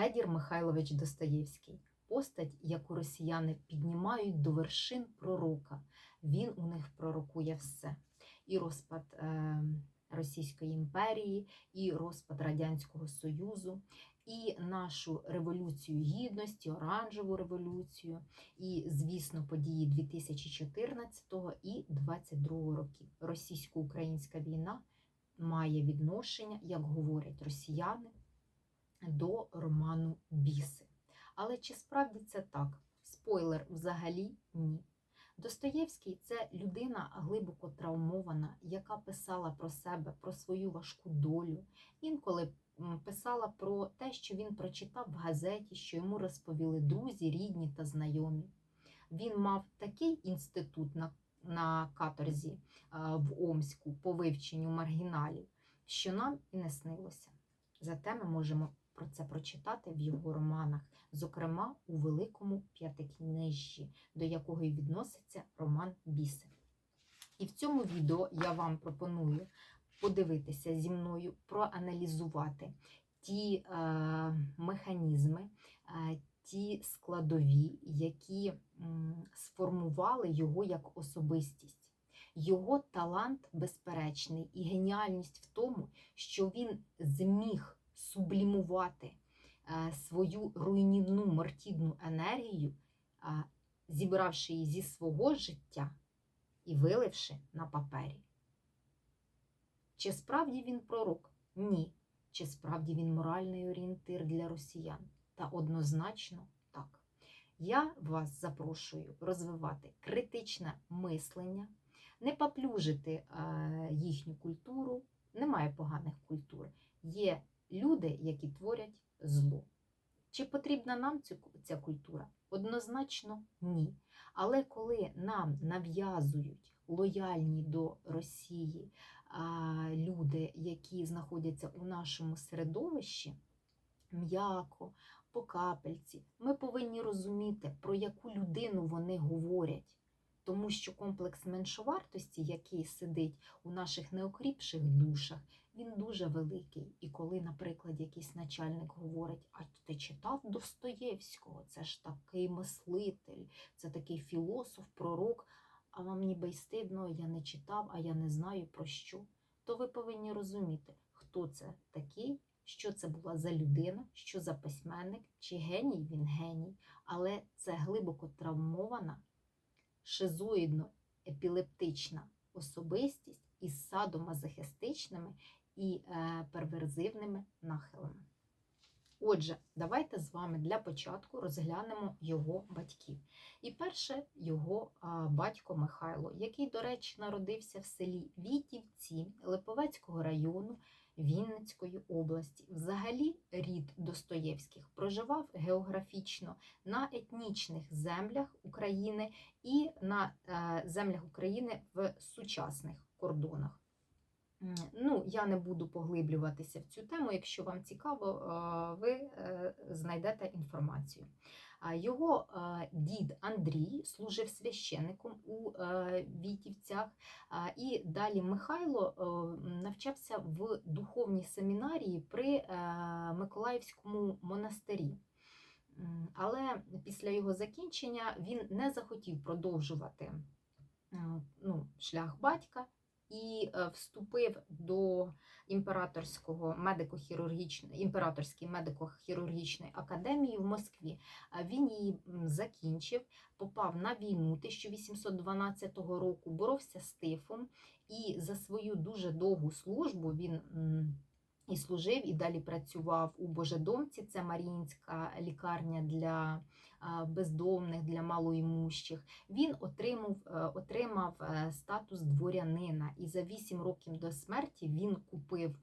Федір Михайлович Достоєвський постать, яку росіяни піднімають до вершин пророка. Він у них пророкує все. І розпад е, Російської імперії, і розпад Радянського Союзу, і нашу революцію гідності, оранжеву революцію, і, звісно, події 2014 і 2022 років. Російсько-українська війна має відношення, як говорять росіяни, до роману Біси. Але чи справді це так? Спойлер, взагалі ні. Достоєвський це людина глибоко травмована, яка писала про себе, про свою важку долю. Інколи писала про те, що він прочитав в газеті, що йому розповіли друзі, рідні та знайомі. Він мав такий інститут на, на каторзі в Омську по вивченню маргіналів, що нам і не снилося. Зате ми можемо про це прочитати в його романах, зокрема у Великому П'ятикнижжі, до якого й відноситься роман Біси. І в цьому відео я вам пропоную подивитися зі мною, проаналізувати ті е, механізми, е, ті складові, які м, сформували його як особистість. Його талант безперечний і геніальність в тому, що він зміг сублімувати е, свою руйнівну мортідну енергію, зібравши її зі свого життя і виливши на папері. Чи справді він пророк? Ні. Чи справді він моральний орієнтир для росіян? Та однозначно так. Я вас запрошую розвивати критичне мислення, не поплюжити е, їхню культуру. Немає поганих культур. Є люди, які творять зло. Чи потрібна нам ця культура? Однозначно ні. Але коли нам нав'язують лояльні до Росії люди, які знаходяться у нашому середовищі, м'яко, по капельці, ми повинні розуміти, про яку людину вони говорять. Тому що комплекс меншовартості, який сидить у наших неокріпших душах, він дуже великий. І коли, наприклад, якийсь начальник говорить, а ти читав Достоєвського, це ж такий мислитель, це такий філософ, пророк, а вам ніби й стидно, я не читав, а я не знаю про що, то ви повинні розуміти, хто це такий, що це була за людина, що за письменник, чи геній він геній, але це глибоко травмована шизоїдно-епілептична особистість із садомазохістичними і е, перверзивними нахилами. Отже, давайте з вами для початку розглянемо його батьків. І перше його батько Михайло, який, до речі, народився в селі Вітівці Липовецького району Вінницької області. Взагалі, рід Достоєвських проживав географічно на етнічних землях України і на е, землях України в сучасних кордонах. Ну, я не буду поглиблюватися в цю тему. Якщо вам цікаво, ви е, знайдете інформацію. Його дід Андрій служив священником у е, Вітівцях, і далі Михайло навчався в духовній семінарії при е, Миколаївському монастирі. Але після його закінчення він не захотів продовжувати ну, шлях батька і е, вступив до імператорського медико-хірургічної імператорської медико-хірургічної академії в Москві. Він її закінчив, попав на війну 1812 року, боровся з тифом, і за свою дуже довгу службу він. І служив, і далі працював у Божедомці. Це Маріїнська лікарня для бездомних, для малоімущих. Він отримав, е, отримав е, статус дворянина, і за 8 років до смерті він купив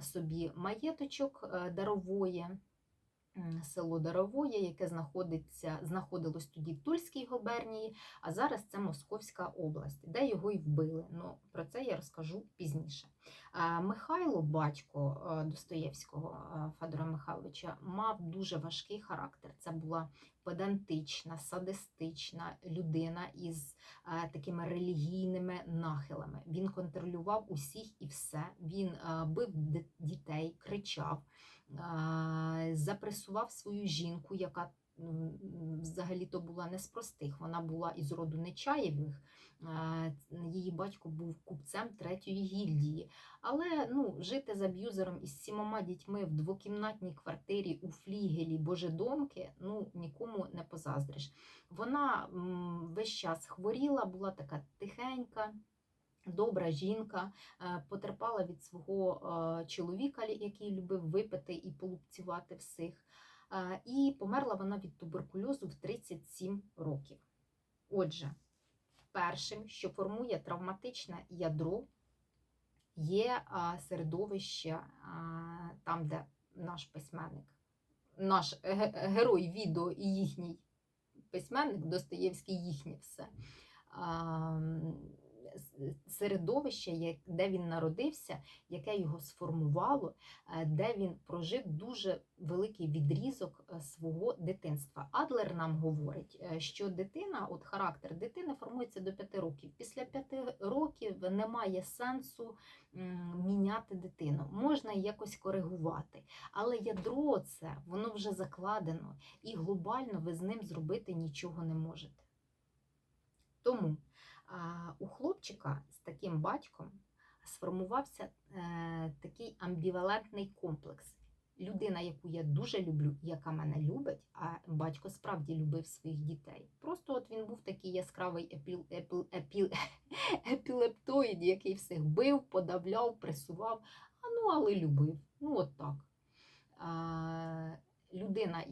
собі маєточок е, даровоє. Село Даровоє, яке знаходиться, знаходилось тоді в Тульській губернії, а зараз це Московська область, де його й вбили. Ну, про це я розкажу пізніше. Михайло, батько е, Достоєвського е, Федора Михайловича, мав дуже важкий характер. Це була педантична, садистична людина із е, такими релігійними нахилами. Він контролював усіх і все. Він бив дітей, кричав, запресував свою жінку, яка взагалі-то була не з простих. Вона була із роду Нечаєвих. Її батько був купцем третьої гільдії. Але ну, жити з аб'юзером із сімома дітьми в двокімнатній квартирі у флігелі Божедомки ну, нікому не позаздриш. Вона весь час хворіла, була така тихенька. Добра жінка е, потерпала від свого е, чоловіка, який любив випити і полупцювати всіх. Е, І померла вона від туберкульозу в 37 років. Отже, першим, що формує травматичне ядро, є середовище там, де наш письменник, наш герой відео і їхній письменник Достоєвський їхнє все. Середовище, де він народився, яке його сформувало, е, де він прожив дуже великий відрізок е, свого дитинства. Адлер нам говорить, е, що дитина, от характер дитини формується до 5 років. Після 5 років немає сенсу міняти дитину. Можна якось коригувати. Але ядро це воно вже закладено, і глобально ви з ним зробити нічого не можете. Тому у хлопчика з таким батьком сформувався е, такий амбівалентний комплекс. Людина, яку я дуже люблю, яка мене любить, а батько справді любив своїх дітей. Просто от він був такий яскравий епіл, епіл, епіл, епілептоїд, який всіх бив, подавляв, пресував, а ну, але любив. Ну, от так. Людина,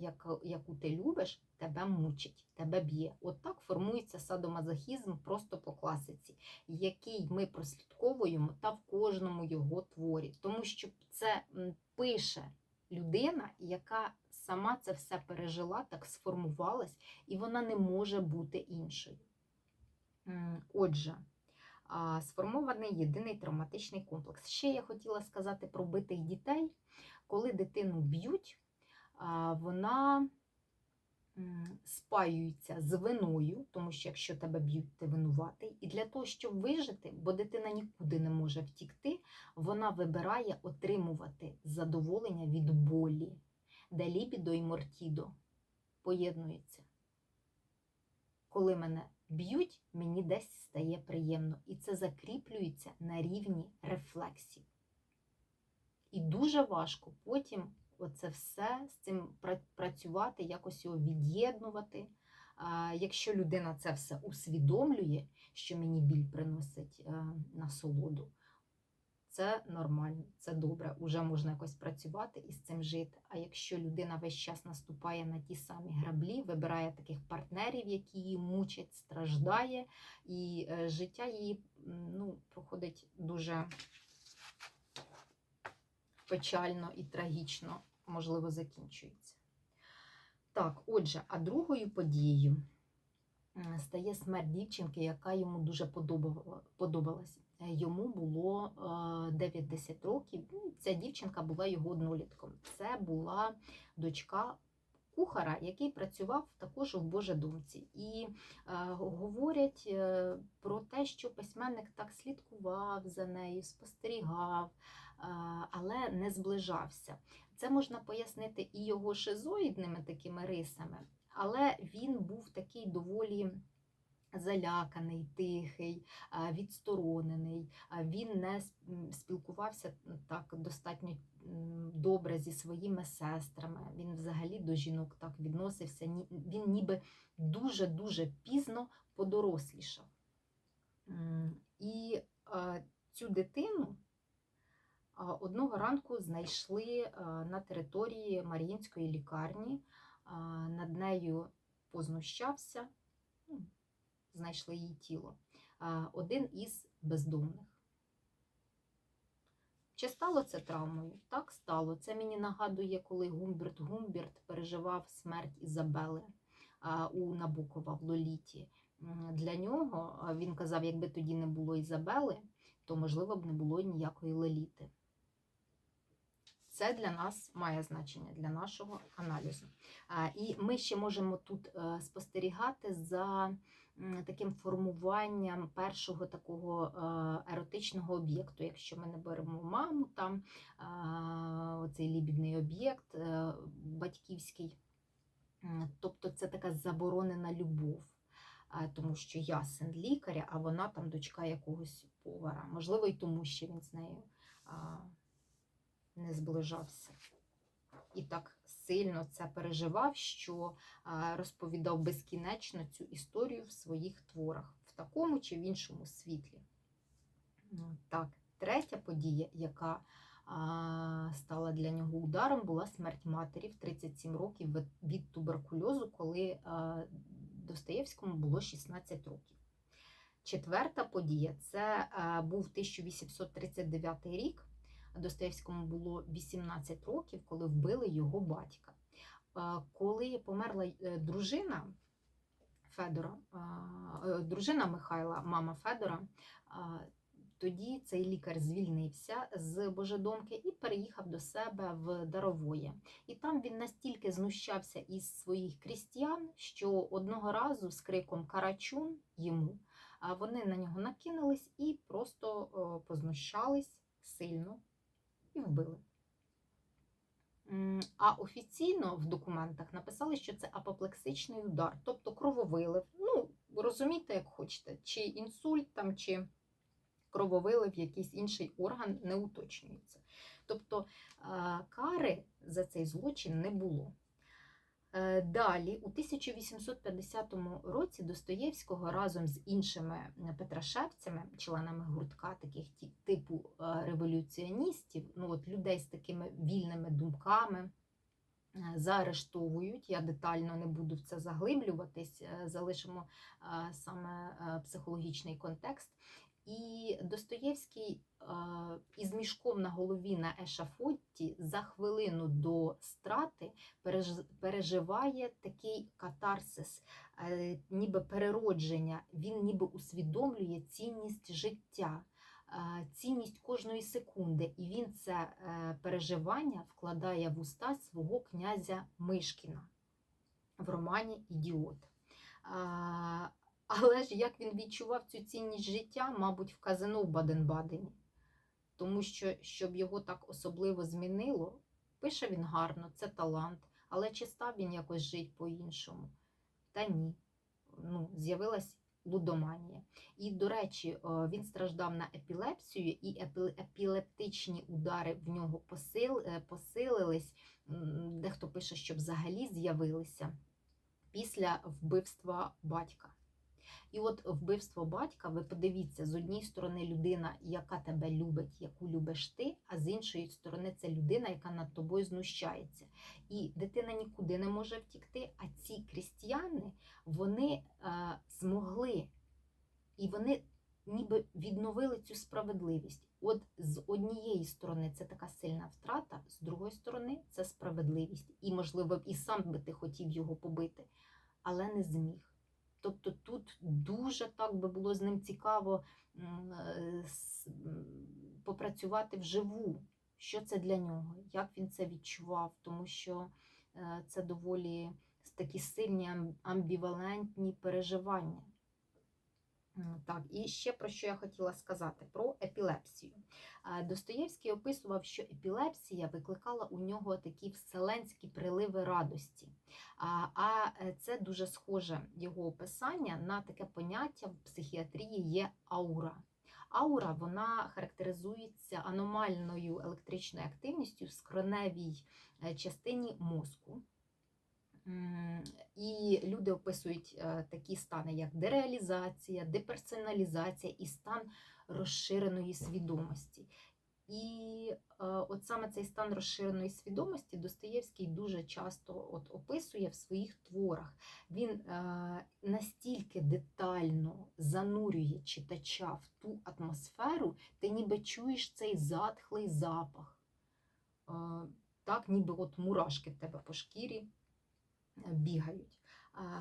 яку ти любиш, тебе мучить, тебе б'є. От так формується садомазохізм просто по класиці, який ми прослідковуємо та в кожному його творі. Тому що це пише людина, яка сама це все пережила, так сформувалась, і вона не може бути іншою. Отже, сформований єдиний травматичний комплекс. Ще я хотіла сказати про битих дітей. Коли дитину б'ють, вона спаюється з виною, тому що якщо тебе б'ють, ти винуватий. І для того, щоб вижити, бо дитина нікуди не може втікти, вона вибирає отримувати задоволення від болі, де лібідо і мортідо поєднуються. Коли мене б'ють, мені десь стає приємно. І це закріплюється на рівні рефлексів. І дуже важко потім оце все з цим працювати, якось його від'єднувати. Якщо людина це все усвідомлює, що мені біль приносить е, насолоду, це нормально, це добре. Уже можна якось працювати і з цим жити. А якщо людина весь час наступає на ті самі граблі, вибирає таких партнерів, які її мучать, страждає, і е, життя її ну, проходить дуже печально і трагічно, можливо, закінчується. Так, отже, а другою подією стає смерть дівчинки, яка йому дуже подобалася. Е, Йому було е, 9-10 років. Ну, Ця дівчинка була його однолітком. Це була дочка кухара, який працював також в Божедомці. І е, говорять е, про те, що письменник так слідкував за нею, спостерігав, е, але не зближався. Це можна пояснити і його шизоїдними такими рисами, але він був такий доволі. Заляканий, тихий, відсторонений. Він не спілкувався так достатньо добре зі своїми сестрами. Він взагалі до жінок так відносився. Він ніби дуже-дуже пізно подорослішав. І цю дитину одного ранку знайшли на території Маріїнської лікарні. Над нею познущався, ну, знайшли її тіло. Один із бездомних. Чи стало це травмою? Так стало. Це мені нагадує, коли Гумберт Гумберт переживав смерть Ізабели у Набокова в Лоліті. Для нього він казав, якби тоді не було Ізабели, то можливо б не було ніякої Лоліти. Це для нас має значення для нашого аналізу. І ми ще можемо тут е, спостерігати за таким формуванням першого такого е, еротичного об'єкту. Якщо ми не беремо маму, там е, оцей лібідний об'єкт, е, батьківський. Тобто це така заборонена любов, тому що я син лікаря, а вона там дочка якогось повара. Можливо, і тому, що він з нею не зближався. І так сильно це переживав, що розповідав безкінечно цю історію в своїх творах, в такому чи в іншому світлі. Ну, Так, третя подія, яка стала для нього ударом, була смерть матері в 37 років від- від туберкульозу, коли Достоєвському було 16 років. Четверта подія це був 1839 рік. Достоєвському було 18 років, коли вбили його батька. Коли померла е, дружина Федора, е, дружина Михайла, мама Федора, тоді цей лікар звільнився з Божедомки і переїхав до себе в Даровоє. І там він настільки знущався із своїх крістіян, що одного разу з криком Карачун йому вони на нього накинулись і просто познущались сильно і вбили. А офіційно в документах написали, що це апоплексичний удар, тобто крововилив. Ну, розумійте, як хочете, чи інсульт там, чи крововилив, якийсь інший орган не уточнюється. Тобто е, кари за цей злочин не було. Е, Далі, у 1850 році Достоєвського разом з іншими петрашевцями, членами гуртка, таких типу е, революціоністів, ну от людей з такими вільними думками, е, заарештовують. Я детально не буду в це заглиблюватись, залишимо саме психологічний контекст. І Достоєвський із мішком на голові на ешафоті за хвилину до страти переж- переживає такий катарсис, е, ніби переродження. Він ніби усвідомлює цінність життя, е, цінність кожної секунди. І він це е, переживання вкладає в уста свого князя Мишкіна в романі Ідіот. Але ж як він відчував цю цінність життя, мабуть, в казино в Баден-Бадені. Тому що, щоб його так особливо змінило, пише він гарно, це талант, але чи став він якось жити по-іншому? Та ні. Ну, з'явилась лудоманія. І, до речі, е, він страждав на епілепсію, і епілептичні удари в нього е, посилились. Дехто пише, що взагалі з'явилися після вбивства батька. І от вбивство батька, ви подивіться, з однієї сторони людина, яка тебе любить, яку любиш ти, а з іншої сторони це людина, яка над тобою знущається. І дитина нікуди не може втікти, а ці крістіяни, вони е, змогли, і вони ніби відновили цю справедливість. От з однієї сторони це така сильна втрата, з другої сторони це справедливість. І, можливо, і сам би ти хотів його побити, але не зміг. Тобто тут дуже так би було з ним цікаво е, попрацювати вживу. Що це для нього, як він це відчував, тому що е, це доволі такі сильні ам- амбівалентні переживання. Так, і ще про що я хотіла сказати: про епілепсію. Е, Достоєвський описував, що епілепсія викликала у нього такі вселенські приливи радості. А, а е, це дуже схоже його описання на таке поняття в психіатрії є аура. Аура вона характеризується аномальною електричною активністю в скроневій е, частині мозку. І люди описують е, такі стани, як дереалізація, деперсоналізація і стан розширеної свідомості. І е, от саме цей стан розширеної свідомості Достоєвський дуже часто от описує в своїх творах. Він е, настільки детально занурює читача в ту атмосферу, ти ніби чуєш цей затхлий запах. Так, ніби от мурашки в тебе по шкірі бігають. А,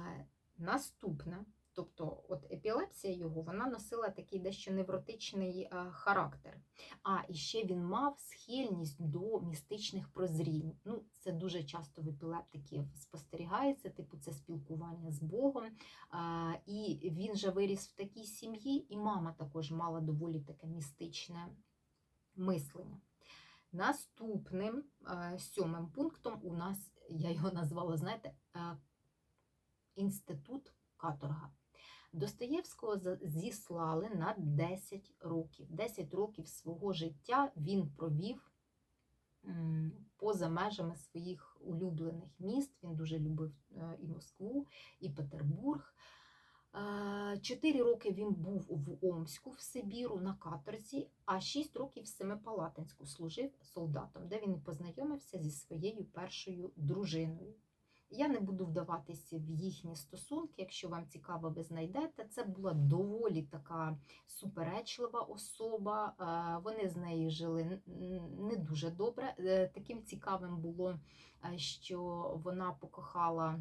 Наступне, тобто от епілепсія його, вона носила такий дещо невротичний е, характер. А і ще він мав схильність до містичних прозрінь. Ну, це дуже часто в епілептиків спостерігається, типу це спілкування з Богом. І він же виріс в такій сім'ї, і мама також мала доволі таке містичне мислення. Наступним е, сьомим пунктом у нас я його назвала, знаєте, е, інститут каторга. Достоєвського зіслали на 10 років. 10 років свого життя він провів поза межами своїх улюблених міст. Він дуже любив е, і Москву, і Петербург. Чотири роки він був в Омську в Сибіру на каторзі, а шість років в Семипалатинську служив солдатом, де він познайомився зі своєю першою дружиною. Я не буду вдаватися в їхні стосунки, якщо вам цікаво, ви знайдете. Це була доволі така суперечлива особа. Вони з нею жили не дуже добре. Е, Таким цікавим було, е, що вона покохала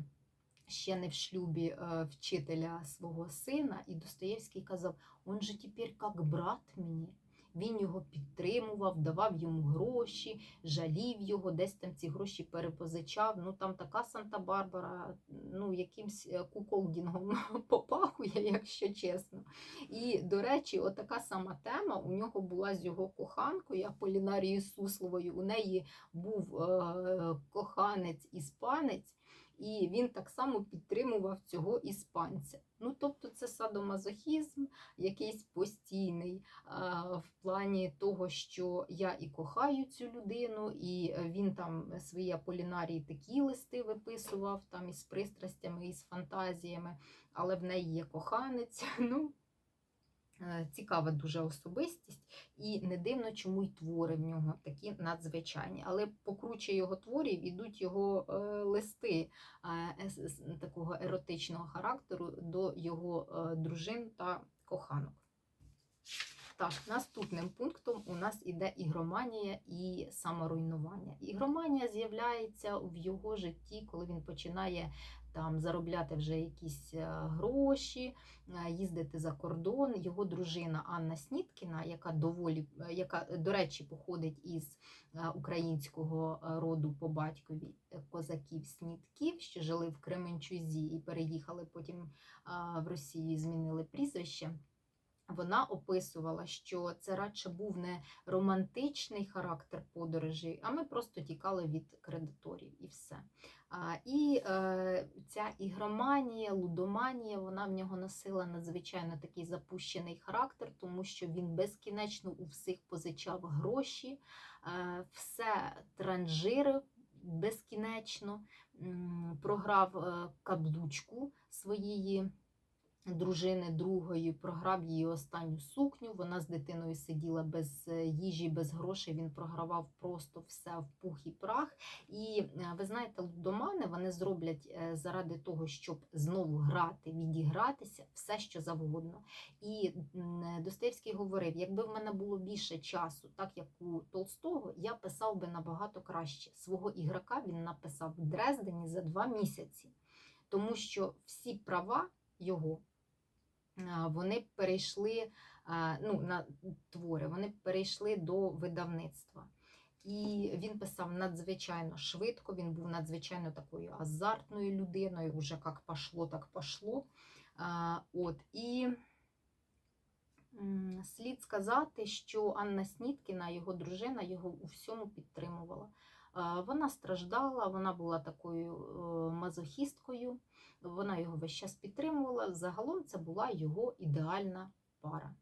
ще не в шлюбі е, вчителя свого сина, і Достоєвський казав: он же тепер як брат мені. Він його підтримував, давав йому гроші, жалів його, десь там ці гроші перепозичав. Ну там така Санта-Барбара, ну якимсь е, куколдінгом попахує, якщо чесно. І, до речі, отака сама тема у нього була з його коханкою Аполінарією Сусловою. У неї був е, коханець іспанець. І він так само підтримував цього іспанця. Ну, тобто, це садомазохізм, якийсь постійний в плані того, що я і кохаю цю людину, і він там свої аполінарії такі листи виписував там із пристрастями, із фантазіями, але в неї є коханець. Ну, е, Цікава дуже особистість, і не дивно, чому й твори в нього такі надзвичайні. Але покруче його творів ідуть його е, листи е, такого еротичного характеру до його е, дружин та коханок. Так, наступним пунктом у нас іде ігроманія і саморуйнування. Ігроманія з'являється в його житті, коли він починає там заробляти вже якісь е, гроші, е, їздити за кордон. Його дружина Анна Сніткіна, яка доволі, е, яка, до речі, походить із українського роду по батькові козаків Снітків, що жили в Кременчузі і переїхали потім в Росію, змінили прізвище. Вона описувала, що це радше був не романтичний характер подорожі, а ми просто тікали від кредиторів і все. І е, ця ігроманія, лудоманія, вона в нього носила надзвичайно такий запущений характер, тому що він безкінечно у всіх позичав гроші, е, все транжирив безкінечно, програв е, каблучку своєї дружини другої, програв її останню сукню. Вона з дитиною сиділа без е, їжі, без грошей. Він програвав просто все в пух і прах. І е, ви знаєте, лудомани вони зроблять е, заради того, щоб знову грати, відігратися, все що завгодно. І Достоєвський говорив: якби в мене було більше часу, так як у Толстого, я писав би набагато краще. Свого ігрока він написав в Дрездені за два місяці, тому що всі права його вони перейшли ну, на твори, вони перейшли до видавництва. І він писав надзвичайно швидко, він був надзвичайно такою азартною людиною, вже як пошло, так пошло. От, і слід сказати, що Анна Сніткіна, його дружина, його у всьому підтримувала. А, Вона страждала, вона була такою е, мазохісткою, вона його весь час підтримувала. Загалом це була його ідеальна пара.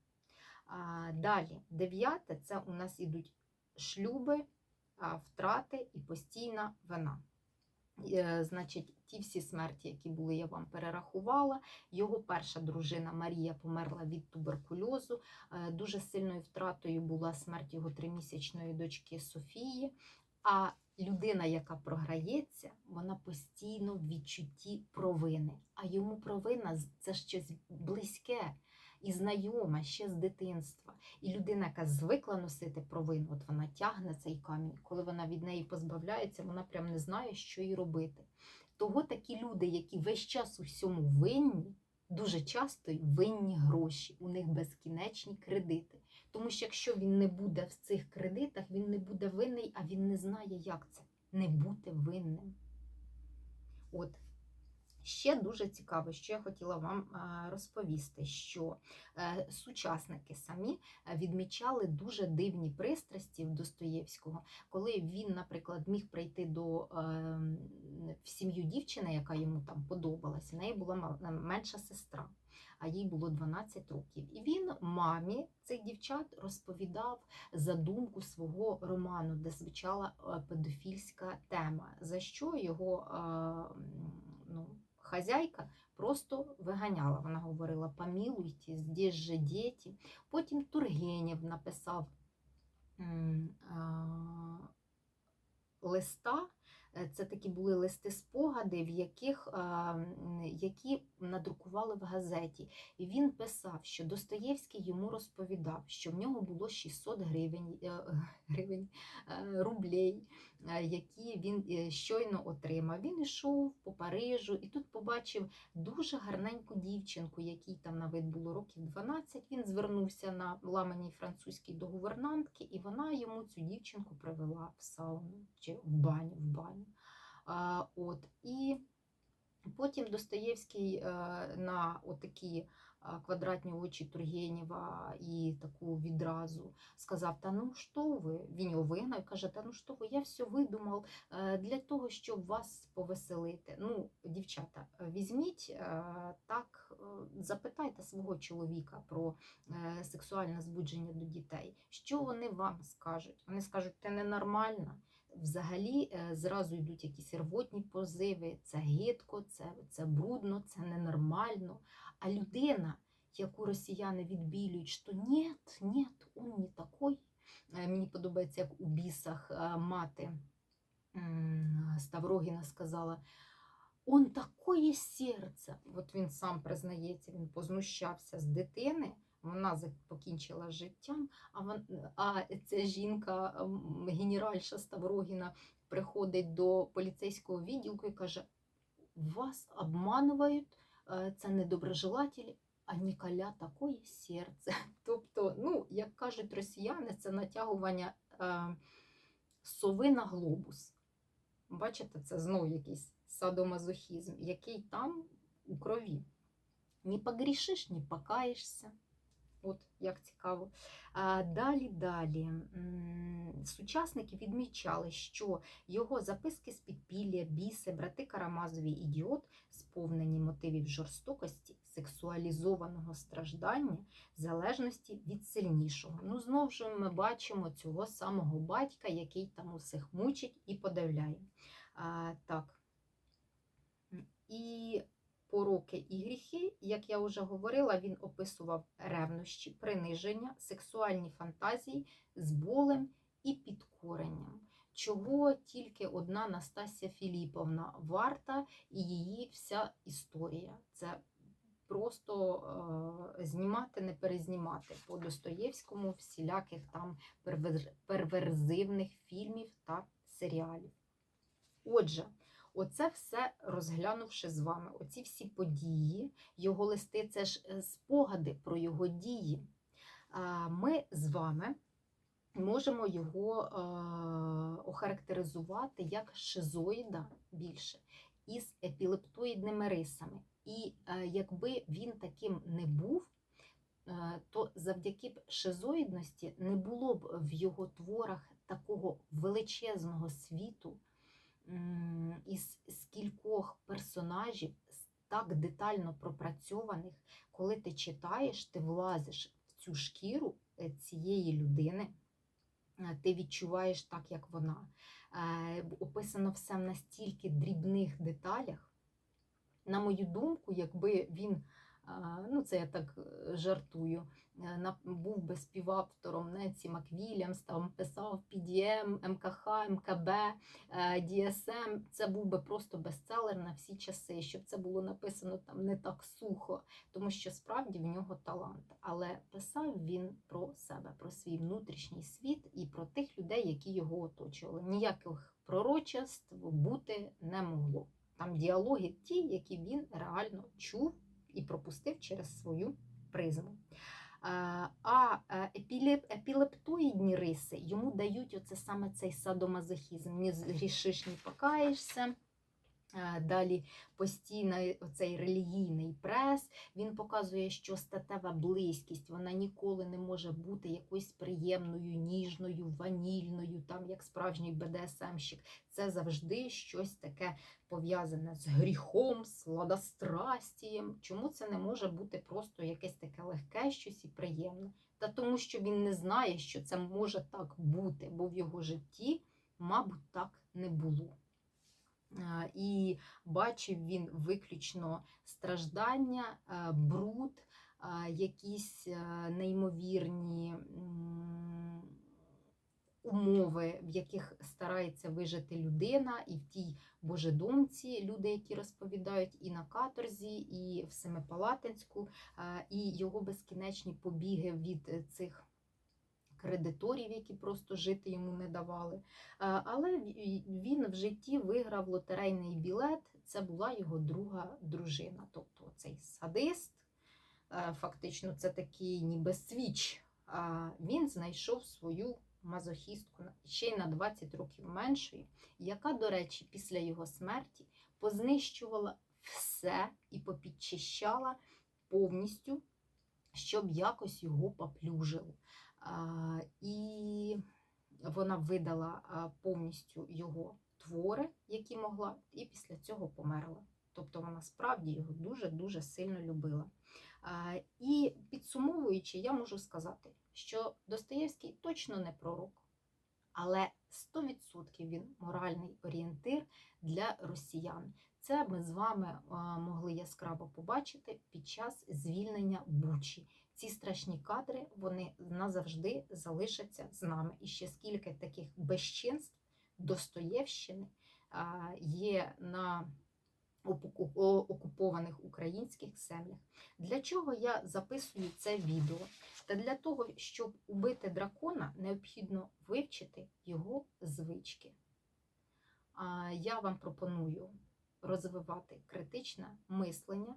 Далі, дев'яте, це у нас ідуть шлюби, втрати і постійна вина. Е, Значить, ті всі смерті, які були, я вам перерахувала. Його перша дружина Марія померла від туберкульозу. Е, Дуже сильною втратою була смерть його тримісячної дочки Софії. А людина, яка програється, вона постійно в відчутті провини. А йому провина це щось близьке і знайоме ще з дитинства. І людина, яка звикла носити провину, от вона тягне цей камінь. Коли вона від неї позбавляється, вона прям не знає, що їй робити. Того такі люди, які весь час у всьому винні, дуже часто винні гроші, у них безкінечні кредити. Тому що якщо він не буде в цих кредитах, він не буде винний, а він не знає, як це не бути винним. От Ще дуже цікаво, що я хотіла вам е, розповісти, що е, сучасники самі е, відмічали дуже дивні пристрасті в Достоєвського, коли він, наприклад, міг прийти до е, в сім'ю дівчини, яка йому там подобалась. В неї була менша сестра, а їй було 12 років. І він мамі цих дівчат розповідав задумку свого роману, де звучала педофільська тема, за що його ну, хазяйка просто виганяла. Вона говорила: помілуйте, здесь же діти. Потім Тургенєв написав листа. Е, Це такі були листи спогади, в яких, які надрукували в газеті. І він писав, що Достоєвський йому розповідав, що в нього було 600 гривень, е, гривень е, рублей, які він е, щойно отримав. Він йшов по Парижу і тут побачив дуже гарненьку дівчинку, якій там на вид було років 12. Він звернувся на ламаній французькій до гувернантки, і вона йому цю дівчинку привела в сауну чи в баню. В баню. От, і потім Достоєвський е, на отакі квадратні очі Тургенєва і таку відразу сказав: Та ну що ви? Він його вигнав і каже: Та ну що ви? Я все видумав е, для того, щоб вас повеселити. Ну, дівчата, е, візьміть е, так, е, запитайте свого чоловіка про сексуальне збудження до дітей. Що вони вам скажуть? Вони скажуть, ти ненормальна. Взагалі е, зразу йдуть якісь рвотні позиви, це гидко, це, це брудно, це ненормально. А людина, яку росіяни відбілюють, що ні, ні, он не такой. Е, Мені подобається, як у бісах е, мати Ставрогіна сказала. Он такое серце. От він сам признається, він познущався з дитини, вона покінчила життям, а, вон, а ця жінка, генеральша Ставрогіна, приходить до поліцейського відділку і каже: Вас обманують, е, це недоброжелателі, а Ніколя такое серце. Тобто, ну, як кажуть росіяни, це натягування е, сови на глобус. Бачите, це знову якийсь садомазохізм, який там у крові. Не погрішиш, не покаєшся. От як цікаво. А далі, далі. Сучасники відмічали, що його записки з підпілля, біси, брати Карамазові ідіот, сповнені мотивів жорстокості, сексуалізованого страждання, залежності від сильнішого. Ну, знову ж ми бачимо цього самого батька, який там усіх мучить і подавляє. А, так. І пороки і гріхи, як я вже говорила, він описував ревнощі, приниження, сексуальні фантазії з болем і підкоренням. Чого тільки одна Настасія Філіповна варта і її вся історія. Це просто е, знімати, не перезнімати по Достоєвському всіляких там перверзивних фільмів та серіалів. Отже, Оце все розглянувши з вами, оці всі події, його листи це ж е, спогади про його дії. Ми з вами можемо його охарактеризувати як шизоїда більше із епілептоїдними рисами. І е, якби він таким не був, е, то завдяки б шизоїдності не було б в його творах такого величезного світу із скількох персонажів, так детально пропрацьованих, коли ти читаєш, ти влазиш в цю шкіру е, цієї людини, е, ти відчуваєш так, як вона. Е, Описано все в настільки дрібних деталях. На мою думку, якби він, ну це я так е, жартую, е, був би співавтором Ненсі Маквільямс, там писав PDM, МКХ, МКБ, DSM, це був би просто бестселер на всі часи, щоб це було написано там не так сухо, тому що справді в нього талант. Але писав він про себе, про свій внутрішній світ і про тих людей, які його оточували. Ніяких пророчеств бути не могло. Там діалоги ті, які він реально чув і пропустив через свою призму. А а, е, епілеп, епілептоїдні риси йому дають оце саме цей садомазохізм. Не згрішиш, не покаєшся. Е, Далі постійно оцей релігійний прес. Він показує, що статева близькість вона ніколи не може бути якоюсь приємною, ніжною, ванільною, там як справжній БДСМщик. Це завжди щось таке пов'язане з гріхом, сладострастієм. Чому це не може бути просто якесь таке легке щось і приємне? Та тому, що він не знає, що це може так бути, бо в його житті, мабуть, так не було. І бачив він виключно страждання, е, бруд, якісь е, неймовірні умови, в яких старається вижити людина, і в тій божедомці люди, які розповідають і на каторзі, і в Семипалатинську, і його безкінечні побіги від е, цих кредиторів, які просто жити йому не давали. Е, Але він в житті виграв лотерейний білет. Це була його друга дружина. Тобто цей садист, е, фактично, це такий ніби свіч. Він знайшов свою мазохістку ще й на 20 років меншою, яка, до речі, після його смерті познищувала все і попідчищала повністю, щоб якось його поплюжило. І вона видала повністю його твори, які могла, і після цього померла. Тобто вона справді його дуже-дуже сильно любила. І підсумовуючи, я можу сказати, що Достоєвський точно не пророк, але 100% він моральний орієнтир для росіян. Це ми з вами могли яскраво побачити під час звільнення Бучі. Ці страшні кадри вони назавжди залишаться з нами. І ще скільки таких безчинств Достоєвщини є на окупованих українських землях. Для чого я записую це відео? Та для того, щоб убити дракона, необхідно вивчити його звички. Я вам пропоную розвивати критичне мислення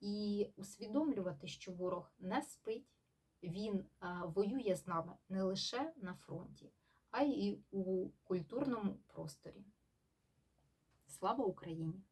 і усвідомлювати, що ворог не спить, він воює з нами не лише на фронті, а й у культурному просторі. Слава Україні!